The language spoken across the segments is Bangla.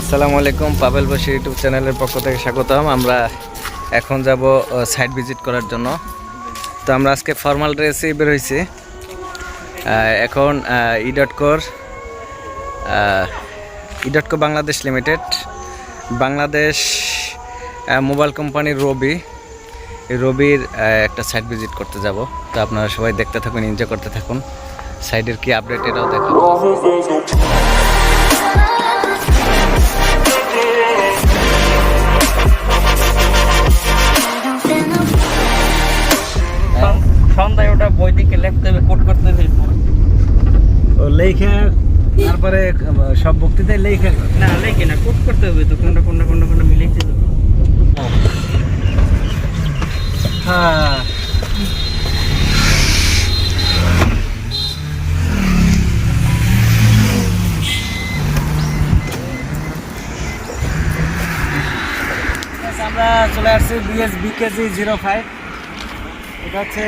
আসসালামু আলাইকুম পাবেল বসি ইউটিউব চ্যানেলের পক্ষ থেকে স্বাগতম। আমরা এখন যাব সাইট ভিজিট করার জন্য। তো আমরা আজকে ফর্মাল ড্রেসে বের হয়েছি এখন E dot E dot Bangladesh limited Bangladesh mobile কোম্পানির রবি। রবির একটা সাইট ভিজিট করতে যাব। তো আপনারা সবাই দেখতে থাকুন এনজয় করতে থাকুন। সাইডের কি আপডেট এটাও দেখাবো। বই লিখতে হবে কোট করতে হবে ও লেখা তারপরে সব বক্তৃতায় লেখা। না লেখে না কোট করতে হবে তো কোনটা কোনটা কোনটা কোনটা মিলাইতে হবে হ্যাঁ। আমরা চলে আসছি বিএস বিকেজি জিরো ফাইভ এটা হচ্ছে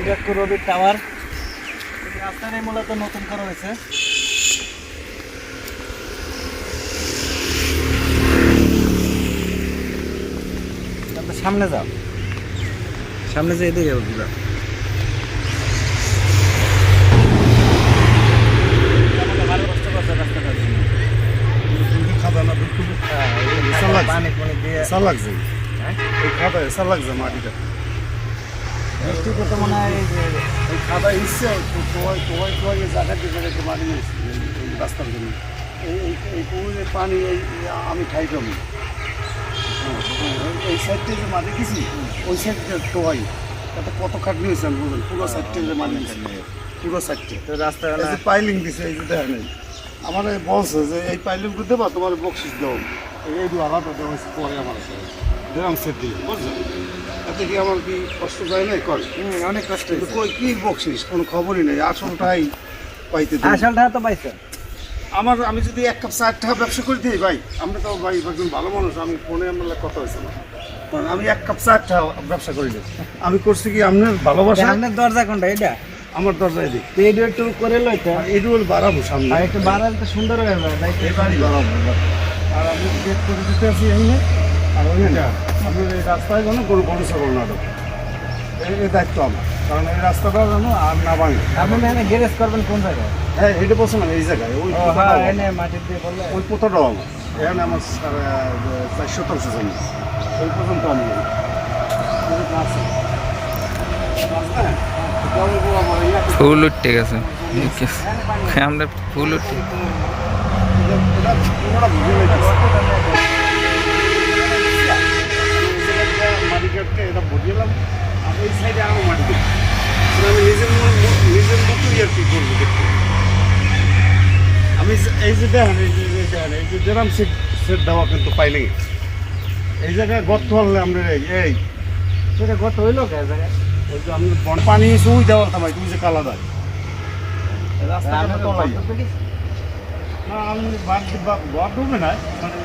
রবির টাওয়ার রাস্তাটাই মূলত নতুন করা হয়েছে। সামনে যাও। সামনে যে এদিকে যাব পুরো ভালো কষ্ট করছে রাস্তাটা খাদা না বিলকুল হ্যাঁ, দিয়ে এসা হ্যাঁ? এই খাদা এসা লাগছে মাটিটা। বৃষ্টি করতে মনে হয় এই যে এই খাদা ইচ্ছে তোয়াই তোয়াই তোয়াই এই জায়গা এই এই রাস্তার জন্য। এই এই পুকুরের পানি এই আমি খাই জমি। এই সাইডটা যে মাটি গেছি ওই সাইডটা তোয়াই। তাতে কত খাটনি হয়েছে আমি বলবেন পুরো সাইডটা যে মাটি গেছে পুরো সাইডটা তো রাস্তা পাইলিং দিছে এই যে দেখেন। আমার এই বলছে যে এই পাইলিং দেবা তোমার বকশিস দাও এই দু আলাদা দেওয়া হয়েছে পরে আমার দিলাম সেট দিয়ে বুঝছ? এতে কি আমার কি কষ্ট যায় না কর। অনেক কষ্ট কই কি বকশিস? কোনো খবরই নেই। আসলটাই পাইতে। আসলটা তো পাইছে। আমার আমি যদি এক কাপ চার টাকা ব্যবসা করে দিই ভাই আমরা তো ভাই একজন ভালো মানুষ আমি ফোনে আমার কথা হয়েছে না। আমি এক কাপ চার টাকা ব্যবসা করে আমি করছি কি আপনার ভালোবাসা? সামনের দরজা কোনটা এটা আমার দরজায় দিই তো একটু করে লইতে এই রুল বাড়াবো সামনে। একটু বাড়ালে তো সুন্দর হয়ে যাবে? এবারই বাড়াবো আর আমি গেট করে দিতে আছি এখানে। আর ওইখানে আমি এই রাস্তায় যেন গরু গরু ছাগল না ঢোকে। এই দায়িত্ব আমার। কারণ এই রাস্তাটা যেন আর না ভাঙে। আপনি এখানে গ্যারেজ করবেন কোন জায়গায়? হ্যাঁ এটা বলছে না এই জায়গায় ওই হ্যাঁ আমার। দিয়ে ওই পোতাটাও আমার। এখানে আমার চার শতাংশ জমি ওই পর্যন্ত আমি ফুল উঠতে গেছে। আমরা ফুল উঠতে এটা- কাটতে আর এই সাইডে আরও মাটি দিই। মানে আমি নিজের মন- নিজের মতোই আর কি করব দেখতে। আমি এই যে দেখেন এই যে এই যে দেখেন এই যে যেরাম সেট সেট দেওয়া কিন্তু পাইনি এই জায়গায় গর্ত হলে আমরা এই সেটা হইল কে? জায়গায় ওই যে আমি বন পানি এসে ওই দেওয়াল থামাই তুমি যে কালা দেয়। লাই না আমি বাদ বাদ ডুবে না মানে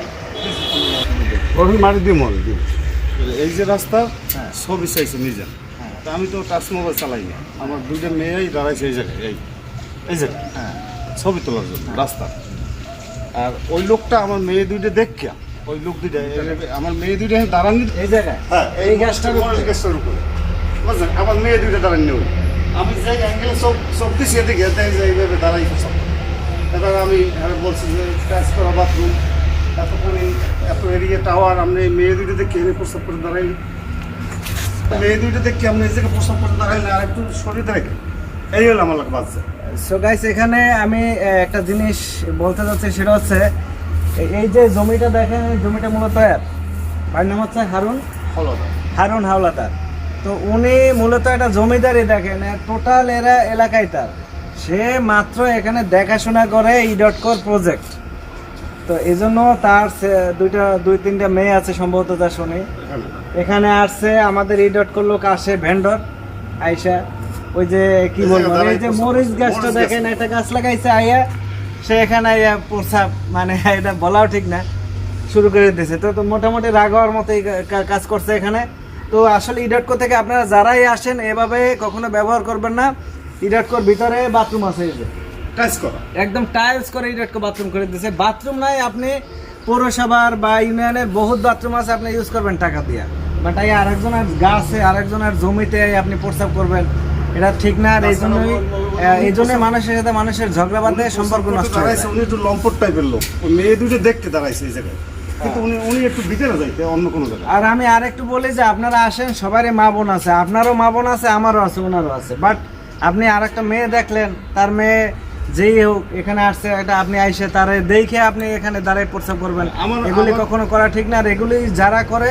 মারি দিয়ে মরে দিই এই যে রাস্তা হ্যাঁ। ছবি চাইছে নিজে তা আমি তো টাচ মোবাইল চালাই না। আমার দুইটা মেয়েই দাঁড়াইছে এই জায়গায় এই এই জায়গায়। হ্যাঁ। ছবি তোলার জন্য রাস্তা। আর ওই লোকটা আমার মেয়ে দুইটা দেখা ওই লোক দুইটা আমার মেয়ে দুইটা দাঁড়ান এই জায়গায়? হ্যাঁ এই উপরে? গাছটার উপরে। বুঝলেন আমার মেয়ে দুইটা দাঁড়ান ওই। আমি যে অ্যাঙ্গেলে সব সব দিছি এদিকে এইভাবে দাঁড়াই সব। এবার আমি হ্যাঁ বলছি যে কাজ করা বাথরুম। এতখানি এত এরিয়া টাওয়ার আপনি মেয়ে দুইটা দেখে এনে প্রস্তাব করে দাঁড়াইলি মেয়ে দুইটা দেখে আপনি এই জায়গায় প্রস্তাব করে দাঁড়াইলে আর একটু শরীর দেখে। এই হলো আমার বাচ্চা সো গাইস এখানে আমি একটা জিনিস বলতে যাচ্ছি সেটা হচ্ছে এই- যে জমিটা দেখেন জমিটা মূলত ভাইয়ের নাম হচ্ছে হারুন। হলো হারুন হাওলাদার। তো উনি মূলত একটা জমিদারি দেখেন টোটাল এরা এলাকায় তার। সে মাত্র এখানে দেখাশোনা করে ই ডট কর প্রজেক্ট তো এই জন্য তার দুইটা দুই তিনটা মেয়ে আছে সম্ভবত যা শুনি। এখানে এখানে আসছে আমাদের ই ডট কর লোক আসে ভেন্ডর আইসা। ওই যে কি বলব এই যে মরিচ। গাছটা দেখেন একটা গাছ লাগাইছে আইয়া সে এখানে আইয়া প্রসাব মানে এটা বলাও ঠিক না শুরু করে দিয়েছে তো তো মোটামুটি রাগ হওয়ার মতোই কাজ করছে এখানে। তো আসলে ইডটকো থেকে আপনারা যারাই আসেন এভাবে কখনো ব্যবহার করবেন না। ইডটকোর ভিতরে বাথরুম আছে এই যে। টাচ করা। একদম টাইলস করে ইডটকো বাথরুম করে দিয়েছে বাথরুম নাই আপনি পৌরসভার বা ইউনিয়নের বহুত বাথরুম আছে আপনি ইউজ করবেন টাকা দিয়ে। বাট এই আরেকজনের গাছে আরেকজনের জমিতে আপনি প্রস্তাব করবেন। এটা ঠিক না আর এই জন্যই এই জন্যই মানুষের সাথে মানুষের ঝগড়া বাঁধে সম্পর্ক নষ্ট হয়ে যায়। উনি একটু লম্পট টাইপের লোক। মেয়ে দুটো দেখতে দাঁড়াইছে এই জায়গায়। কিন্তু উনি উনি একটু ভিতরে যাইতে অন্য কোনো জায়গায়। আর আমি আরেকটু বলি যে আপনারা আসেন সবারই মা বোন আছে। আপনারও মা বোন আছে আমারও আছে ওনারও আছে। বাট আপনি আর একটা মেয়ে দেখলেন তার মেয়ে যেই হোক এখানে আসছে এটা আপনি আইসে তারে দেখে আপনি এখানে দাঁড়ায় প্রস্তাব করবেন। এগুলি কখনো করা ঠিক না। আর এগুলি যারা করে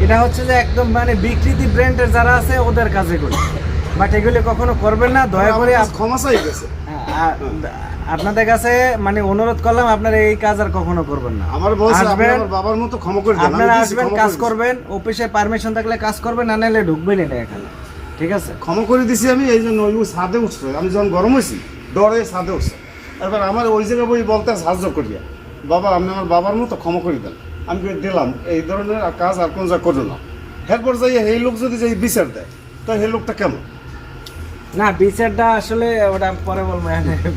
এটা হচ্ছে যে একদম মানে বিকৃতি ব্র্যান্ডের যারা আছে ওদের কাজে করে বাট এগুলি কখনো করবেন না দয়া করে আমার আপ- কাছে ক্ষমা চাই গেছে আপনাদের কাছে মানে অনুরোধ করলাম আপনারা এই কাজ আর কখনো করবেন না। আমার আপনি আসবেন, বাবার মতো ক্ষমা করে দেন আপনারা আসবেন কাজ করবেন অফিসে পারমিশন থাকলে কাজ করবেন না নাহলে ঢুকবেন এটা এখানে। ঠিক আছে? ক্ষমা করে দিছি আমি এই জন্য ওই ছাদে উঠছে। আমি যখন গরম হয়েছি ডরে ছাদে উঠছে। এবার আমার ওই জায়গায় বই বলতে সাহায্য করিয়া। বাবা আপনি আমার বাবার মতো ক্ষমা করে দেন। আমি দিলাম এই ধরনের কাজ আর কোন জায়গায় করো না। এরপর যাই এই লোক যদি যাই বিচার দেয় তা এই লোকটা কেমন? না বিচারটা আসলে ওটা পরে বলব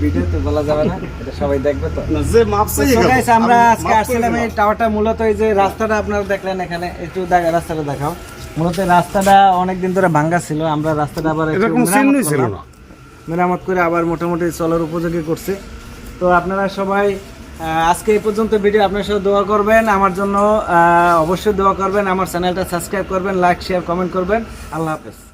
ভিডিওতে বলা যাবে না এটা সবাই দেখবে তো। যে মাপ চাই So guys, আমরা আজকে আসছিলাম এই টাওয়ারটা মূলত এই যে রাস্তাটা আপনারা দেখলেন এখানে একটু দেখা রাস্তাটা দেখাও। মূলত রাস্তাটা অনেকদিন ধরে ভাঙ্গা ছিল আমরা রাস্তাটা আবার ছিল না। মেরামত করে আবার মোটামুটি চলার উপযোগী করছে। তো আপনারা সবাই আজকে এই পর্যন্ত ভিডিও আপনার সাথে দোয়া করবেন। আমার জন্য অবশ্যই দোয়া করবেন। আমার চ্যানেলটা সাবস্ক্রাইব করবেন, লাইক শেয়ার কমেন্ট করবেন। আল্লাহ হাফেজ।